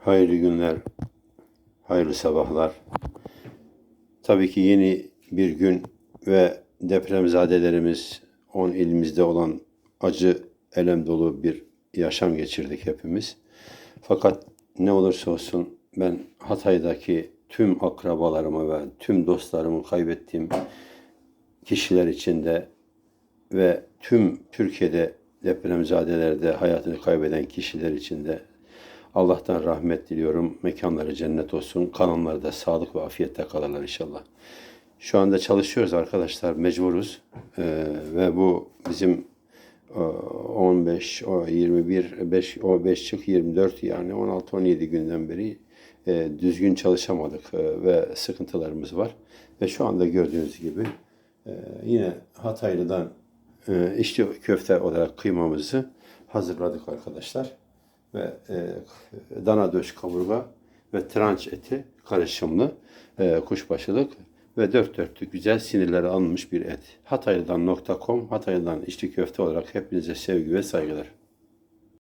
Hayırlı günler, hayırlı sabahlar. Tabii ki yeni bir gün ve depremzadelerimiz 10 ilimizde olan acı, elem dolu bir yaşam geçirdik hepimiz. Fakat ne olursa olsun ben Hatay'daki tüm akrabalarımı ve tüm dostlarımı kaybettiğim kişiler için de ve tüm Türkiye'de depremzadelerde hayatını kaybeden kişiler için de Allah'tan rahmet diliyorum. Mekanları cennet olsun. Kanonları da sağlık ve afiyette kalırlar inşallah. Şu anda çalışıyoruz arkadaşlar. Mecburuz. Ee, ve bu bizim e, 15, o 21, 5, o 5 çık 24 yani 16-17 günden beri e, düzgün çalışamadık e, ve sıkıntılarımız var. Ve şu anda gördüğünüz gibi e, yine Hataylı'dan e, içli köfte olarak kıymamızı hazırladık arkadaşlar. Ve e, dana döş kaburga ve tranç eti karışımlı e, kuşbaşılık ve dört dörtlük güzel sinirleri alınmış bir et. Hataylı'dan.com, Hataylı'dan içli köfte olarak hepinize sevgi ve saygılar.